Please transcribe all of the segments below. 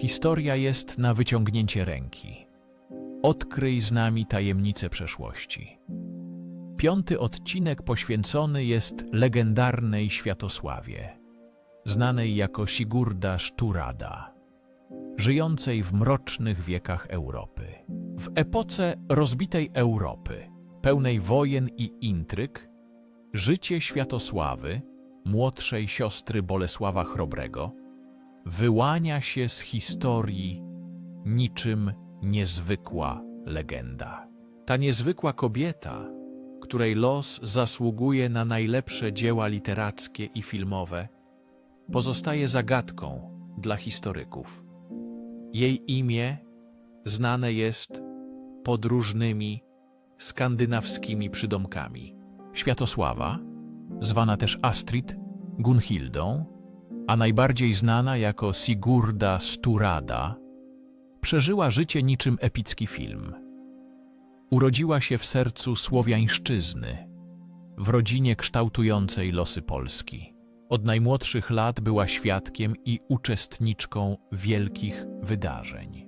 Historia jest na wyciągnięcie ręki. Odkryj z nami tajemnice przeszłości. Piąty odcinek poświęcony jest legendarnej Światosławie, znanej jako Sigurda Szturada, żyjącej w mrocznych wiekach Europy. W epoce rozbitej Europy, pełnej wojen i intryg, życie Światosławy, młodszej siostry Bolesława Chrobrego, wyłania się z historii niczym niezwykła legenda. Ta niezwykła kobieta, której los zasługuje na najlepsze dzieła literackie i filmowe, pozostaje zagadką dla historyków. Jej imię znane jest pod różnymi skandynawskimi przydomkami. Światosława, zwana też Astrid, Gunhildą, a najbardziej znana jako Sigurda Sturada, przeżyła życie niczym epicki film. Urodziła się w sercu słowiańszczyzny, w rodzinie kształtującej losy Polski. Od najmłodszych lat była świadkiem i uczestniczką wielkich wydarzeń.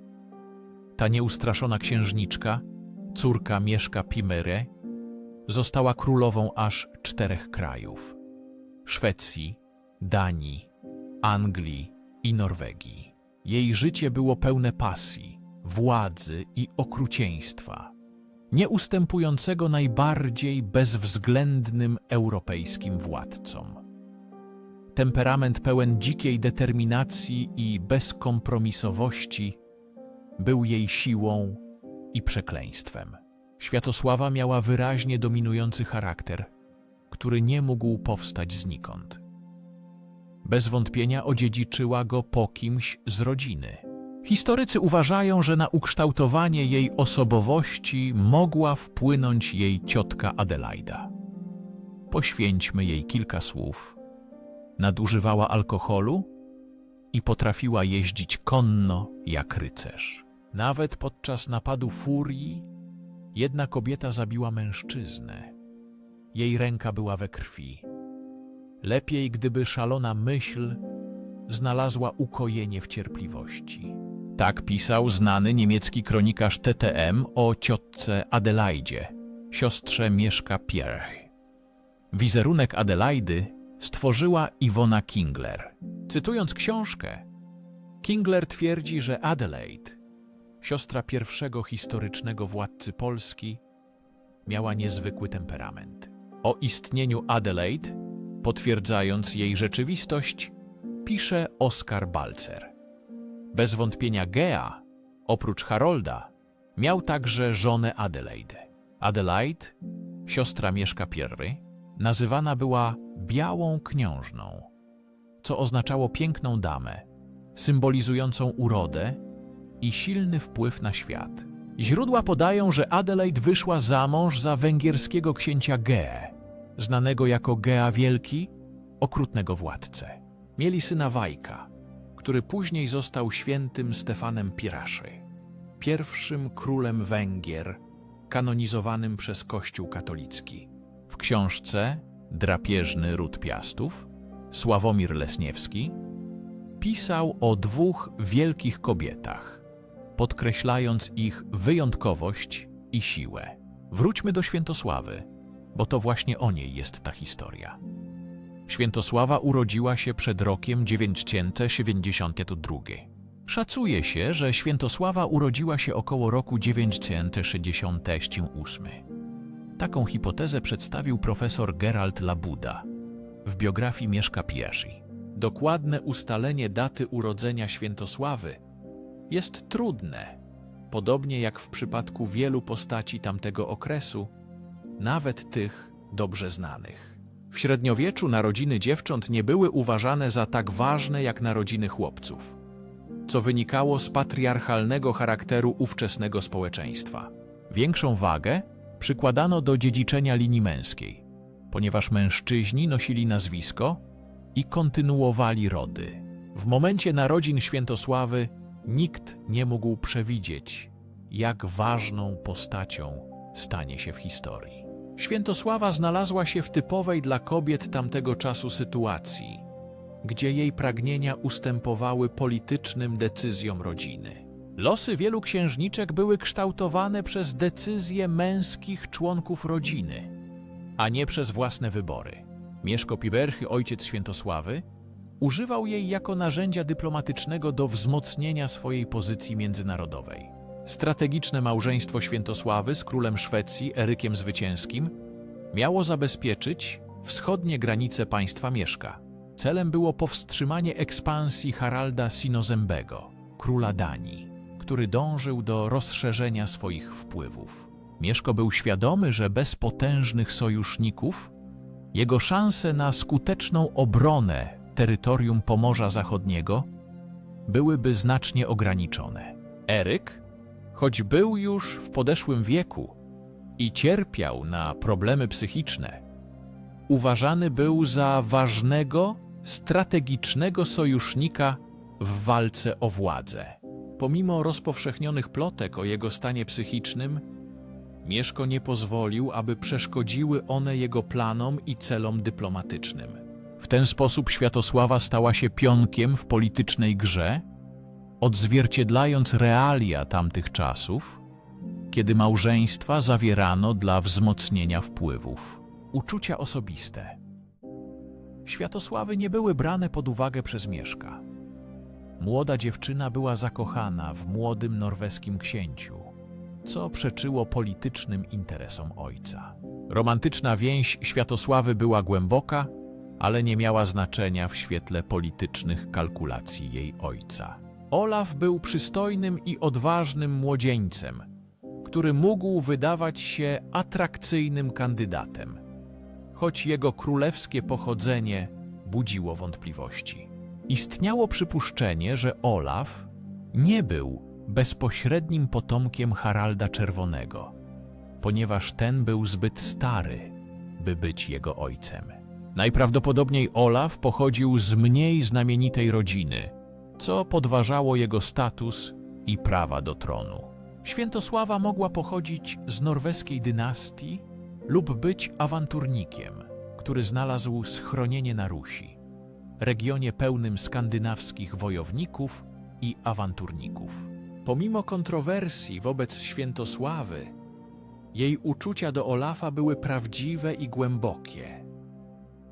Ta nieustraszona księżniczka, córka Mieszka Pimery, została królową aż czterech krajów: Szwecji, Danii, Anglii i Norwegii. Jej życie było pełne pasji, władzy i okrucieństwa, nie ustępującego najbardziej bezwzględnym europejskim władcom. Temperament pełen dzikiej determinacji i bezkompromisowości był jej siłą i przekleństwem. Światosława miała wyraźnie dominujący charakter, który nie mógł powstać znikąd. Bez wątpienia odziedziczyła go po kimś z rodziny. Historycy uważają, że na ukształtowanie jej osobowości mogła wpłynąć jej ciotka Adelaida. Poświęćmy jej kilka słów. Nadużywała alkoholu i potrafiła jeździć konno jak rycerz. Nawet podczas napadu furii jedna kobieta zabiła mężczyznę. Jej ręka była we krwi. Lepiej, gdyby szalona myśl znalazła ukojenie w cierpliwości. Tak pisał znany niemiecki kronikarz TTM o ciotce Adelaidzie, siostrze Mieszka Pierre. Wizerunek Adelaidy stworzyła Iwona Kingler. Cytując książkę, Kingler twierdzi, że Adelaide, siostra pierwszego historycznego władcy Polski, miała niezwykły temperament. O istnieniu Adelaide Potwierdzając jej rzeczywistość, pisze Oskar Balcer. Bez wątpienia Gea, oprócz Harolda, miał także żonę Adelaide. Adelaide, siostra Mieszka I, nazywana była Białą Książną, co oznaczało piękną damę, symbolizującą urodę i silny wpływ na świat. Źródła podają, że Adelaide wyszła za mąż za węgierskiego księcia Gee, znanego jako Gea Wielki, okrutnego władcę. Mieli syna Wajka, który później został świętym Stefanem Piraszy, pierwszym królem Węgier, kanonizowanym przez Kościół katolicki. W książce Drapieżny Ród Piastów Sławomir Lesniewski pisał o dwóch wielkich kobietach, podkreślając ich wyjątkowość i siłę. Wróćmy do Świętosławy – bo to właśnie o niej jest ta historia. Świętosława urodziła się przed rokiem 972. Szacuje się, że Świętosława urodziła się około roku 968. Taką hipotezę przedstawił profesor Gerald Labuda w biografii Mieszka Pierzy. Dokładne ustalenie daty urodzenia Świętosławy jest trudne, podobnie jak w przypadku wielu postaci tamtego okresu, nawet tych dobrze znanych. W średniowieczu narodziny dziewcząt nie były uważane za tak ważne jak narodziny chłopców, co wynikało z patriarchalnego charakteru ówczesnego społeczeństwa. Większą wagę przykładano do dziedziczenia linii męskiej, ponieważ mężczyźni nosili nazwisko i kontynuowali rody. W momencie narodzin Świętosławy nikt nie mógł przewidzieć, jak ważną postacią stanie się w historii. Świętosława znalazła się w typowej dla kobiet tamtego czasu sytuacji. gdzie jej pragnienia ustępowały politycznym decyzjom rodziny. Losy wielu księżniczek były kształtowane przez decyzje męskich członków rodziny, a nie przez własne wybory. Mieszko Piberchy, ojciec Świętosławy, używał jej jako narzędzia dyplomatycznego do wzmocnienia swojej pozycji międzynarodowej. Strategiczne małżeństwo Świętosławy z królem Szwecji Erykiem Zwycięskim miało zabezpieczyć wschodnie granice państwa Mieszka. Celem było powstrzymanie ekspansji Haralda Sinozembego, króla Danii, który dążył do rozszerzenia swoich wpływów. Mieszko był świadomy, że bez potężnych sojuszników jego szanse na skuteczną obronę terytorium Pomorza Zachodniego byłyby znacznie ograniczone. Eryk, choć był już w podeszłym wieku i cierpiał na problemy psychiczne, uważany był za ważnego, strategicznego sojusznika w walce o władzę. Pomimo rozpowszechnionych plotek o jego stanie psychicznym, Mieszko nie pozwolił, aby przeszkodziły one jego planom i celom dyplomatycznym. W ten sposób Światosława stała się pionkiem w politycznej grze, odzwierciedlając realia tamtych czasów, kiedy małżeństwa zawierano dla wzmocnienia wpływów. Uczucia osobiste. Światosławy nie były brane pod uwagę przez Mieszka. Młoda dziewczyna była zakochana w młodym norweskim księciu, co przeczyło politycznym interesom ojca. Romantyczna więź Światosławy była głęboka, ale nie miała znaczenia w świetle politycznych kalkulacji jej ojca. Olaf był przystojnym i odważnym młodzieńcem, który mógł wydawać się atrakcyjnym kandydatem, choć jego królewskie pochodzenie budziło wątpliwości. Istniało przypuszczenie, że Olaf nie był bezpośrednim potomkiem Haralda Czerwonego, ponieważ ten był zbyt stary, by być jego ojcem. Najprawdopodobniej Olaf pochodził z mniej znamienitej rodziny, co podważało jego status i prawa do tronu. Świętosława mogła pochodzić z norweskiej dynastii lub być awanturnikiem, który znalazł schronienie na Rusi, regionie pełnym skandynawskich wojowników i awanturników. Pomimo kontrowersji wobec Świętosławy, jej uczucia do Olafa były prawdziwe i głębokie,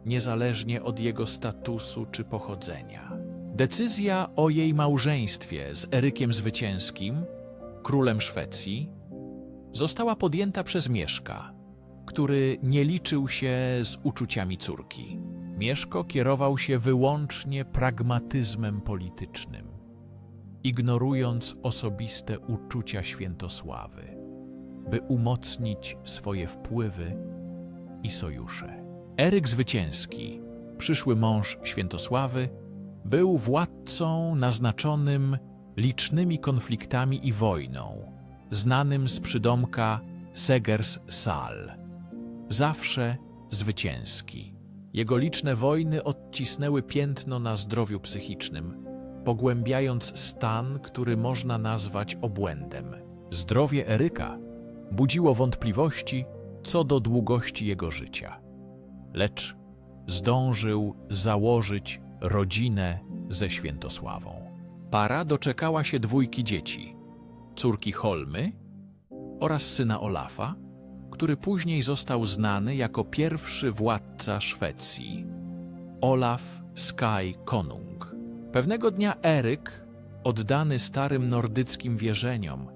niezależnie od jego statusu czy pochodzenia. Decyzja o jej małżeństwie z Erykiem Zwycięskim, królem Szwecji, została podjęta przez Mieszka, który nie liczył się z uczuciami córki. Mieszko kierował się wyłącznie pragmatyzmem politycznym, ignorując osobiste uczucia Świętosławy, by umocnić swoje wpływy i sojusze. Eryk Zwycięski, przyszły mąż Świętosławy, był władcą naznaczonym licznymi konfliktami i wojną, znanym z przydomka Segers Sal. Zawsze zwycięski. Jego liczne wojny odcisnęły piętno na zdrowiu psychicznym, pogłębiając stan, który można nazwać obłędem. Zdrowie Eryka budziło wątpliwości co do długości jego życia. Lecz zdążył założyć rodzinę ze Świętosławą. Para doczekała się dwójki dzieci, córki Holmy oraz syna Olafa, który później został znany jako pierwszy władca Szwecji, Olaf Sky Konung. Pewnego dnia Eryk, oddany starym nordyckim wierzeniom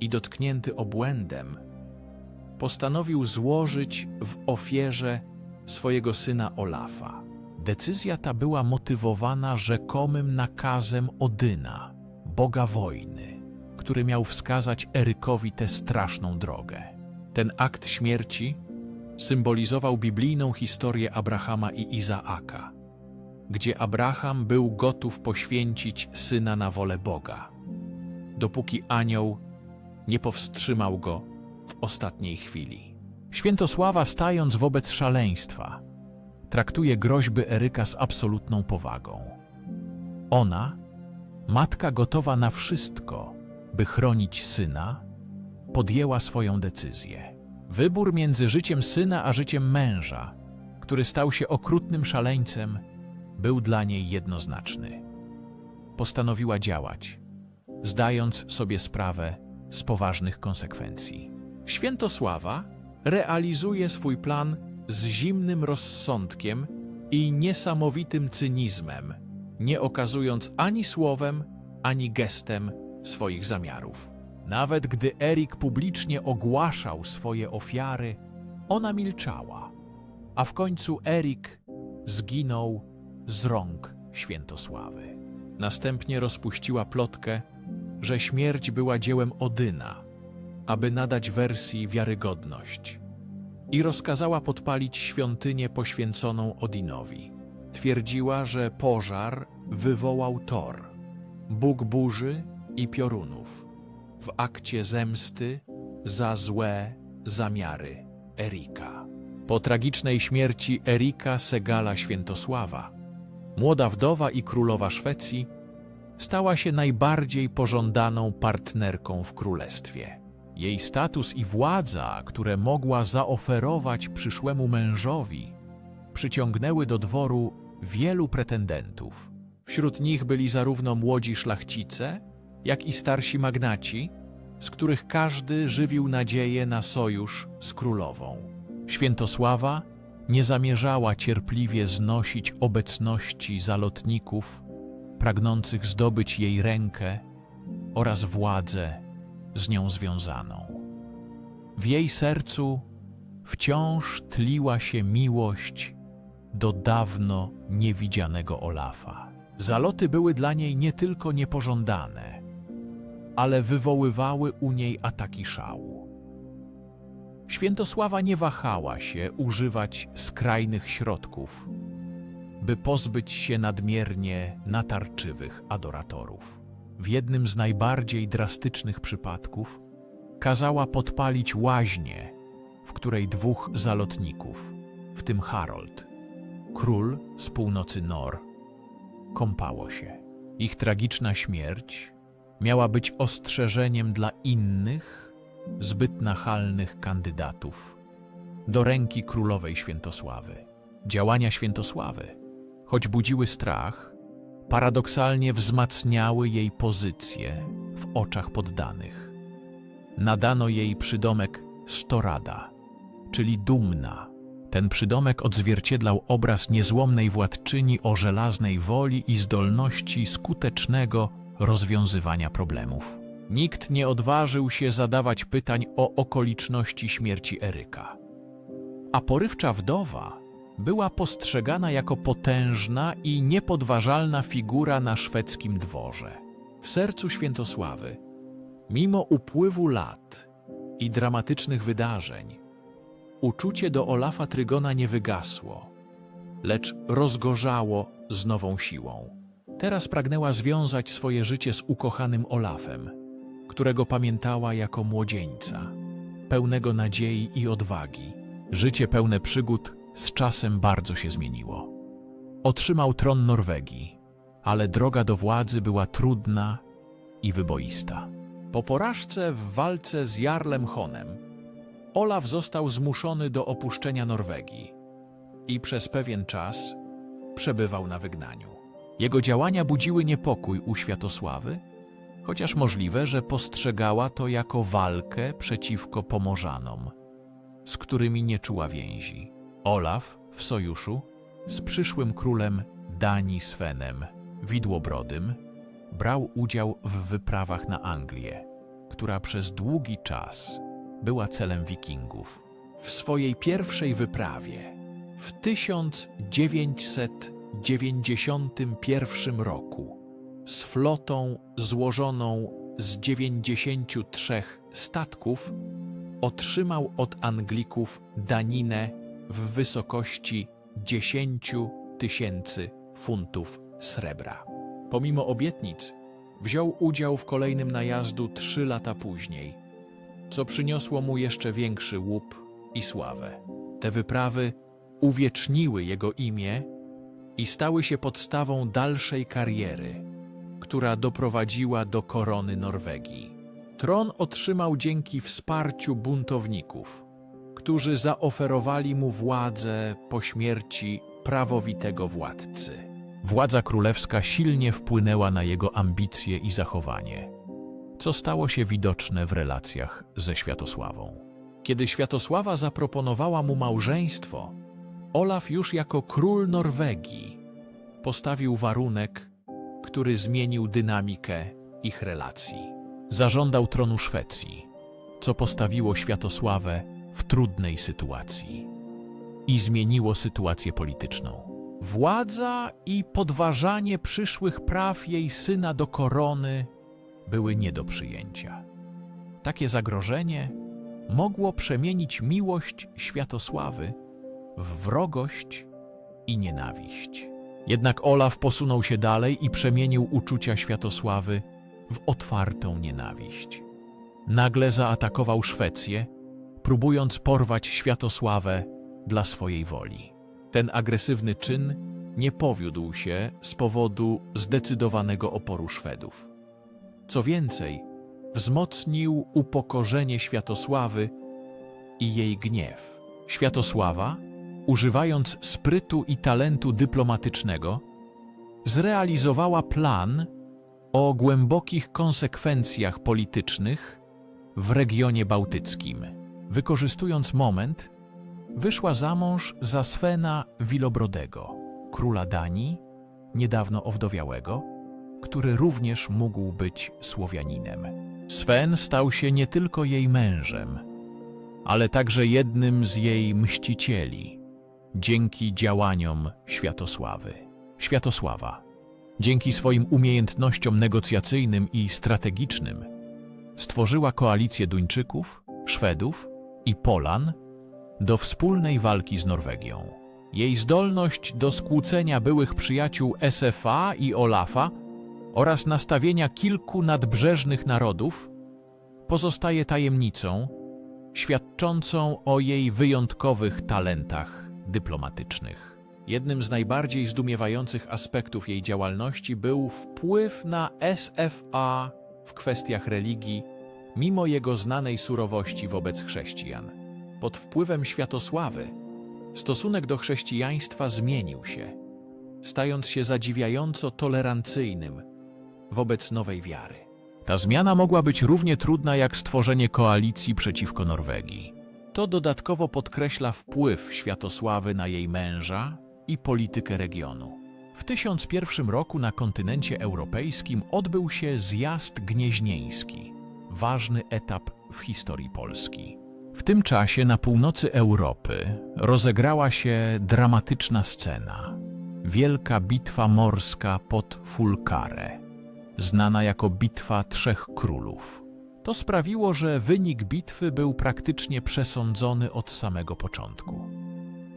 i dotknięty obłędem, postanowił złożyć w ofierze swojego syna Olafa. Decyzja ta była motywowana rzekomym nakazem Odyna, boga wojny, który miał wskazać Erykowi tę straszną drogę. Ten akt śmierci symbolizował biblijną historię Abrahama i Izaaka, gdzie Abraham był gotów poświęcić syna na wolę Boga, dopóki anioł nie powstrzymał go w ostatniej chwili. Świętosława, stając wobec szaleństwa, traktuje groźby Eryka z absolutną powagą. Ona, matka gotowa na wszystko, by chronić syna, podjęła swoją decyzję. Wybór między życiem syna a życiem męża, który stał się okrutnym szaleńcem, był dla niej jednoznaczny. Postanowiła działać, zdając sobie sprawę z poważnych konsekwencji. Świętosława realizuje swój plan z zimnym rozsądkiem i niesamowitym cynizmem, nie okazując ani słowem, ani gestem swoich zamiarów. Nawet gdy Erik publicznie ogłaszał swoje ofiary, ona milczała, a w końcu Erik zginął z rąk Świętosławy. Następnie rozpuściła plotkę, że śmierć była dziełem Odyna, aby nadać wersji wiarygodność i rozkazała podpalić świątynię poświęconą Odinowi. Twierdziła, że pożar wywołał Thor, Bóg burzy i piorunów, w akcie zemsty za złe zamiary Erika. Po tragicznej śmierci Erika Segala Świętosława, młoda wdowa i królowa Szwecji, stała się najbardziej pożądaną partnerką w królestwie. Jej status i władza, które mogła zaoferować przyszłemu mężowi, przyciągnęły do dworu wielu pretendentów. Wśród nich byli zarówno młodzi szlachcice, jak i starsi magnaci, z których każdy żywił nadzieję na sojusz z królową. Świętosława nie zamierzała cierpliwie znosić obecności zalotników pragnących zdobyć jej rękę oraz władzę z nią związaną. W jej sercu wciąż tliła się miłość do dawno niewidzianego Olafa. Zaloty były dla niej nie tylko niepożądane, ale wywoływały u niej ataki szału. Świętosława nie wahała się używać skrajnych środków, by pozbyć się nadmiernie natarczywych adoratorów. W jednym z najbardziej drastycznych przypadków kazała podpalić łaźnię, w której dwóch zalotników, w tym Harold, król z północy Nor, kąpało się. Ich tragiczna śmierć miała być ostrzeżeniem dla innych, zbyt nachalnych kandydatów do ręki królowej Świętosławy. Działania Świętosławy, choć budziły strach, paradoksalnie wzmacniały jej pozycję w oczach poddanych. Nadano jej przydomek Storada, czyli dumna. Ten przydomek odzwierciedlał obraz niezłomnej władczyni o żelaznej woli i zdolności skutecznego rozwiązywania problemów. Nikt nie odważył się zadawać pytań o okoliczności śmierci Eryka. A porywcza wdowa była postrzegana jako potężna i niepodważalna figura na szwedzkim dworze. W sercu Świętosławy, mimo upływu lat i dramatycznych wydarzeń, uczucie do Olafa Trygona nie wygasło, lecz rozgorzało z nową siłą. Teraz pragnęła związać swoje życie z ukochanym Olafem, którego pamiętała jako młodzieńca, pełnego nadziei i odwagi. Życie pełne przygód z czasem bardzo się zmieniło. Otrzymał tron Norwegii, ale droga do władzy była trudna i wyboista. Po porażce w walce z Jarlem Honem, Olaf został zmuszony do opuszczenia Norwegii i przez pewien czas przebywał na wygnaniu. Jego działania budziły niepokój u Światosławy, chociaż możliwe, że postrzegała to jako walkę przeciwko Pomorzanom, z którymi nie czuła więzi. Olaf w sojuszu z przyszłym królem Danii Svenem, Widłobrodym, brał udział w wyprawach na Anglię, która przez długi czas była celem wikingów. W swojej pierwszej wyprawie w 1991 roku z flotą złożoną z 93 statków otrzymał od Anglików daninę w wysokości 10 tysięcy funtów srebra. Pomimo obietnic, wziął udział w kolejnym najazdu trzy lata później, co przyniosło mu jeszcze większy łup i sławę. Te wyprawy uwieczniły jego imię i stały się podstawą dalszej kariery, która doprowadziła do korony Norwegii. Tron otrzymał dzięki wsparciu buntowników, którzy zaoferowali mu władzę po śmierci prawowitego władcy. Władza królewska silnie wpłynęła na jego ambicje i zachowanie, co stało się widoczne w relacjach ze Światosławą. Kiedy Światosława zaproponowała mu małżeństwo, Olaf już jako król Norwegii postawił warunek, który zmienił dynamikę ich relacji. Zażądał tronu Szwecji, co postawiło Światosławę w trudnej sytuacji i zmieniło sytuację polityczną. Władza i podważanie przyszłych praw jej syna do korony były nie do przyjęcia. Takie zagrożenie mogło przemienić miłość Światosławy w wrogość i nienawiść. Jednak Olaf posunął się dalej i przemienił uczucia Światosławy w otwartą nienawiść. Nagle zaatakował Szwecję, próbując porwać Światosławę dla swojej woli. Ten agresywny czyn nie powiódł się z powodu zdecydowanego oporu Szwedów. Co więcej, wzmocnił upokorzenie Światosławy i jej gniew. Światosława, używając sprytu i talentu dyplomatycznego, zrealizowała plan o głębokich konsekwencjach politycznych w regionie bałtyckim. Wykorzystując moment, wyszła za mąż za Svena Wilobrodego, króla Danii, niedawno owdowiałego, który również mógł być Słowianinem. Sven stał się nie tylko jej mężem, ale także jednym z jej mścicieli, dzięki działaniom Światosławy. Światosława, dzięki swoim umiejętnościom negocjacyjnym i strategicznym, stworzyła koalicję Duńczyków, Szwedów i Polan do wspólnej walki z Norwegią. Jej zdolność do skłócenia byłych przyjaciół SFA i Olafa oraz nastawienia kilku nadbrzeżnych narodów pozostaje tajemnicą świadczącą o jej wyjątkowych talentach dyplomatycznych. Jednym z najbardziej zdumiewających aspektów jej działalności był wpływ na SFA w kwestiach religii, mimo jego znanej surowości wobec chrześcijan. Pod wpływem Światosławy stosunek do chrześcijaństwa zmienił się, stając się zadziwiająco tolerancyjnym wobec nowej wiary. Ta zmiana mogła być równie trudna jak stworzenie koalicji przeciwko Norwegii. To dodatkowo podkreśla wpływ Światosławy na jej męża i politykę regionu. W 1001 roku na kontynencie europejskim odbył się zjazd gnieźnieński, ważny etap w historii Polski. W tym czasie na północy Europy rozegrała się dramatyczna scena. Wielka bitwa morska pod Fulkare, znana jako Bitwa Trzech Królów. To sprawiło, że wynik bitwy był praktycznie przesądzony od samego początku.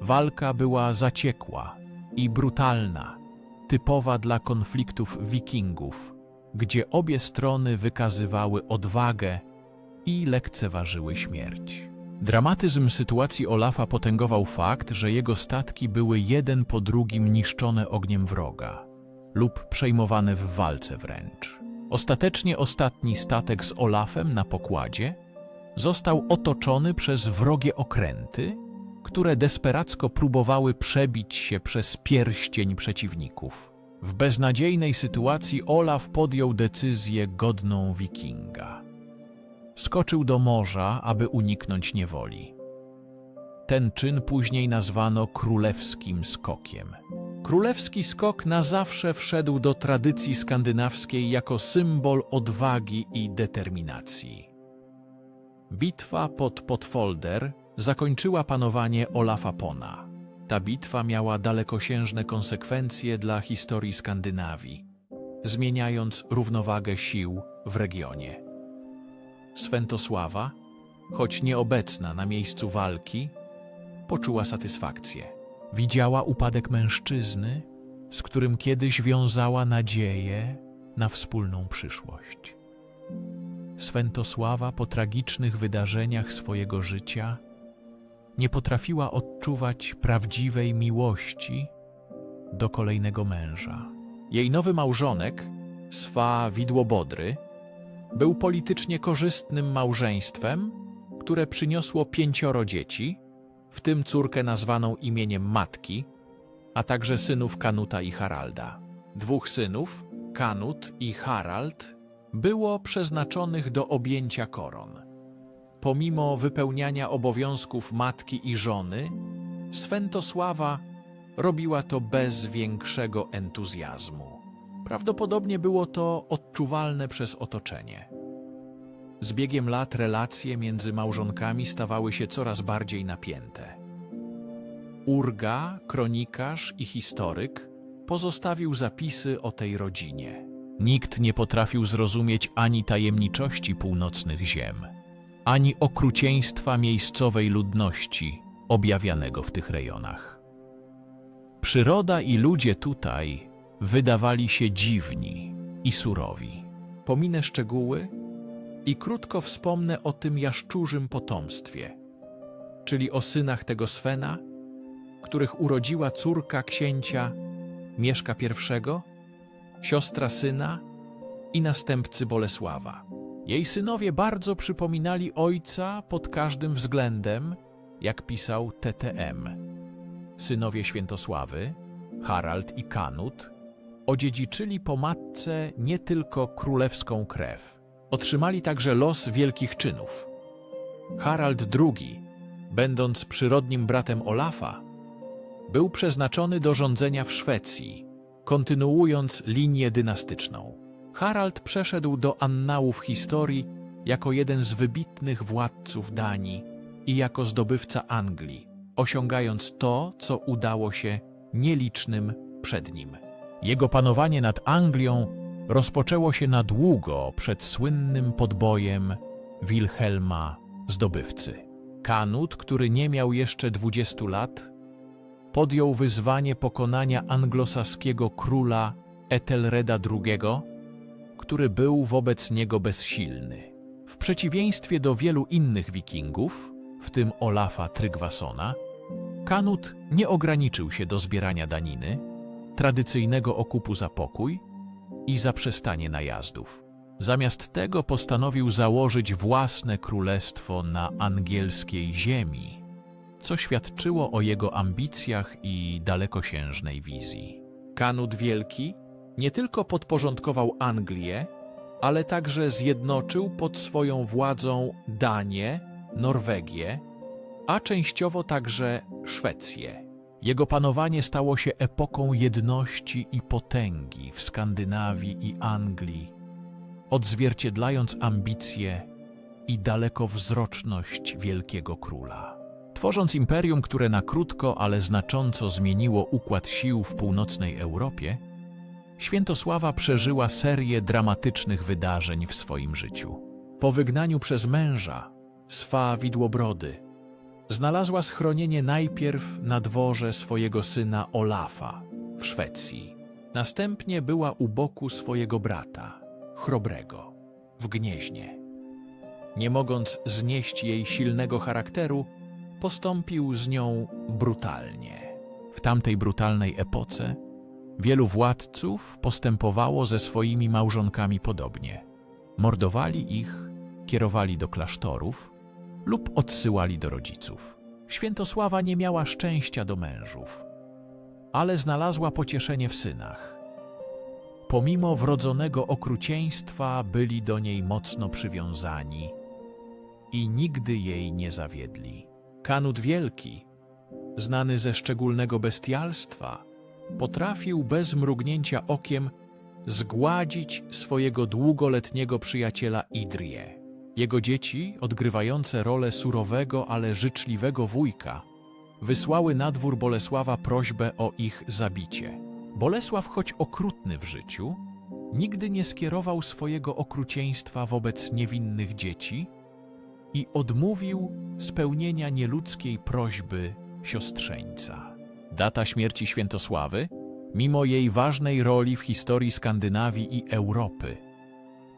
Walka była zaciekła i brutalna, typowa dla konfliktów wikingów, gdzie obie strony wykazywały odwagę i lekceważyły śmierć. Dramatyzm sytuacji Olafa potęgował fakt, że jego statki były jeden po drugim niszczone ogniem wroga lub przejmowane w walce wręcz. Ostatecznie ostatni statek z Olafem na pokładzie został otoczony przez wrogie okręty, które desperacko próbowały przebić się przez pierścień przeciwników. W beznadziejnej sytuacji Olaf podjął decyzję godną wikinga. Skoczył do morza, aby uniknąć niewoli. Ten czyn później nazwano królewskim skokiem. Królewski skok na zawsze wszedł do tradycji skandynawskiej jako symbol odwagi i determinacji. Bitwa pod Potfolder zakończyła panowanie Olafa Pona. Ta bitwa miała dalekosiężne konsekwencje dla historii Skandynawii, zmieniając równowagę sił w regionie. Swętosława, choć nieobecna na miejscu walki, poczuła satysfakcję. Widziała upadek mężczyzny, z którym kiedyś wiązała nadzieję na wspólną przyszłość. Swętosława po tragicznych wydarzeniach swojego życia nie potrafiła odczuwać prawdziwej miłości do kolejnego męża. Jej nowy małżonek, Swa Widłobodry, był politycznie korzystnym małżeństwem, które przyniosło pięcioro dzieci, w tym córkę nazwaną imieniem matki, a także synów Kanuta i Haralda. Dwóch synów, Kanut i Harald, było przeznaczonych do objęcia koron. Pomimo wypełniania obowiązków matki i żony, Swętosława robiła to bez większego entuzjazmu. Prawdopodobnie było to odczuwalne przez otoczenie. Z biegiem lat relacje między małżonkami stawały się coraz bardziej napięte. Urga, kronikarz i historyk pozostawił zapisy o tej rodzinie. Nikt nie potrafił zrozumieć ani tajemniczości północnych ziem, ani okrucieństwa miejscowej ludności objawianego w tych rejonach. Przyroda i ludzie tutaj wydawali się dziwni i surowi. Pominę szczegóły i krótko wspomnę o tym jaszczurzym potomstwie, czyli o synach tego Swena, których urodziła córka księcia Mieszka I, siostra syna i następcy Bolesława. Jej synowie bardzo przypominali ojca pod każdym względem, jak pisał TTM. Synowie Świętosławy, Harald i Kanut, odziedziczyli po matce nie tylko królewską krew. Otrzymali także los wielkich czynów. Harald II, będąc przyrodnim bratem Olafa, był przeznaczony do rządzenia w Szwecji, kontynuując linię dynastyczną. Harald przeszedł do annałów historii jako jeden z wybitnych władców Danii i jako zdobywca Anglii, osiągając to, co udało się nielicznym przed nim. Jego panowanie nad Anglią rozpoczęło się na długo przed słynnym podbojem Wilhelma Zdobywcy. Kanut, który nie miał jeszcze 20 lat, podjął wyzwanie pokonania anglosaskiego króla Ethelreda II, który był wobec niego bezsilny. W przeciwieństwie do wielu innych wikingów, w tym Olafa Trygvasona, Kanut nie ograniczył się do zbierania daniny, tradycyjnego okupu za pokój i zaprzestanie najazdów. Zamiast tego postanowił założyć własne królestwo na angielskiej ziemi, co świadczyło o jego ambicjach i dalekosiężnej wizji. Kanut Wielki nie tylko podporządkował Anglię, ale także zjednoczył pod swoją władzą Danię, Norwegię, a częściowo także Szwecję. Jego panowanie stało się epoką jedności i potęgi w Skandynawii i Anglii, odzwierciedlając ambicje i dalekowzroczność wielkiego króla. Tworząc imperium, które na krótko, ale znacząco zmieniło układ sił w północnej Europie, Świętosława przeżyła serię dramatycznych wydarzeń w swoim życiu. Po wygnaniu przez męża, swa widłobrody, znalazła schronienie najpierw na dworze swojego syna Olafa w Szwecji. Następnie była u boku swojego brata, Chrobrego, w Gnieźnie. Nie mogąc znieść jej silnego charakteru, postąpił z nią brutalnie. W tamtej brutalnej epoce wielu władców postępowało ze swoimi małżonkami podobnie. Mordowali ich, kierowali do klasztorów lub odsyłali do rodziców. Świętosława nie miała szczęścia do mężów, ale znalazła pocieszenie w synach. Pomimo wrodzonego okrucieństwa byli do niej mocno przywiązani i nigdy jej nie zawiedli. Kanut Wielki, znany ze szczególnego bestialstwa, potrafił bez mrugnięcia okiem zgładzić swojego długoletniego przyjaciela Idrię. Jego dzieci, odgrywające rolę surowego, ale życzliwego wujka, wysłały na dwór Bolesława prośbę o ich zabicie. Bolesław, choć okrutny w życiu, nigdy nie skierował swojego okrucieństwa wobec niewinnych dzieci i odmówił spełnienia nieludzkiej prośby siostrzeńca. Data śmierci Świętosławy, mimo jej ważnej roli w historii Skandynawii i Europy,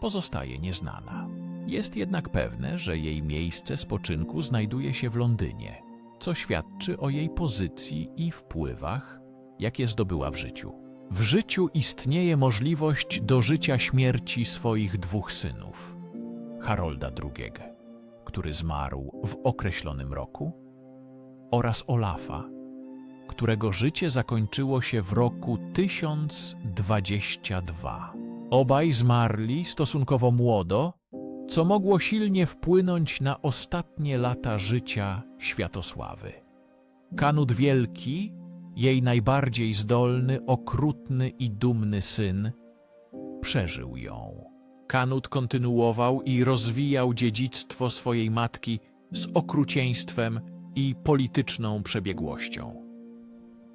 pozostaje nieznana. Jest jednak pewne, że jej miejsce spoczynku znajduje się w Londynie, co świadczy o jej pozycji i wpływach, jakie zdobyła w życiu. W życiu istnieje możliwość dożycia śmierci swoich dwóch synów, Harolda II, który zmarł w określonym roku, oraz Olafa, którego życie zakończyło się w roku 1022. Obaj zmarli stosunkowo młodo, co mogło silnie wpłynąć na ostatnie lata życia Światosławy. Kanut Wielki, jej najbardziej zdolny, okrutny i dumny syn, przeżył ją. Kanut kontynuował i rozwijał dziedzictwo swojej matki z okrucieństwem i polityczną przebiegłością.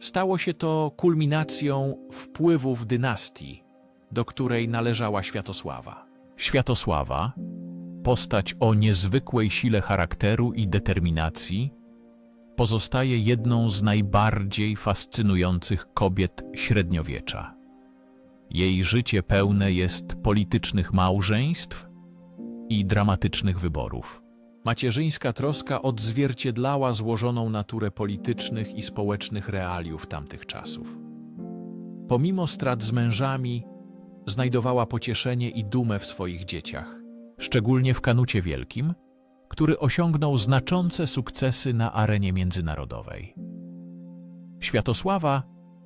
Stało się to kulminacją wpływów dynastii, do której należała Światosława. Światosława, postać o niezwykłej sile charakteru i determinacji, pozostaje jedną z najbardziej fascynujących kobiet średniowiecza. Jej życie pełne jest politycznych małżeństw i dramatycznych wyborów. Macierzyńska troska odzwierciedlała złożoną naturę politycznych i społecznych realiów tamtych czasów. Pomimo strat z mężami, znajdowała pocieszenie i dumę w swoich dzieciach, szczególnie w Kanucie Wielkim, który osiągnął znaczące sukcesy na arenie międzynarodowej. Światosława,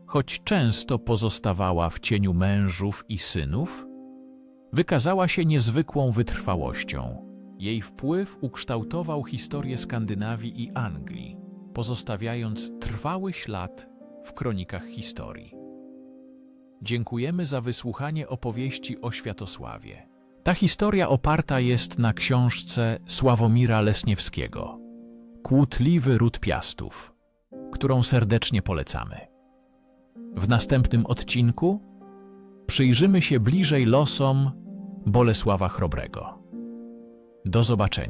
choć często pozostawała w cieniu mężów i synów, wykazała się niezwykłą wytrwałością. Jej wpływ ukształtował historię Skandynawii i Anglii, pozostawiając trwały ślad w kronikach historii. Dziękujemy za wysłuchanie opowieści o Światosławie. Ta historia oparta jest na książce Sławomira Lesniewskiego Kłótliwy ród Piastów, którą serdecznie polecamy. W następnym odcinku przyjrzymy się bliżej losom Bolesława Chrobrego. Do zobaczenia.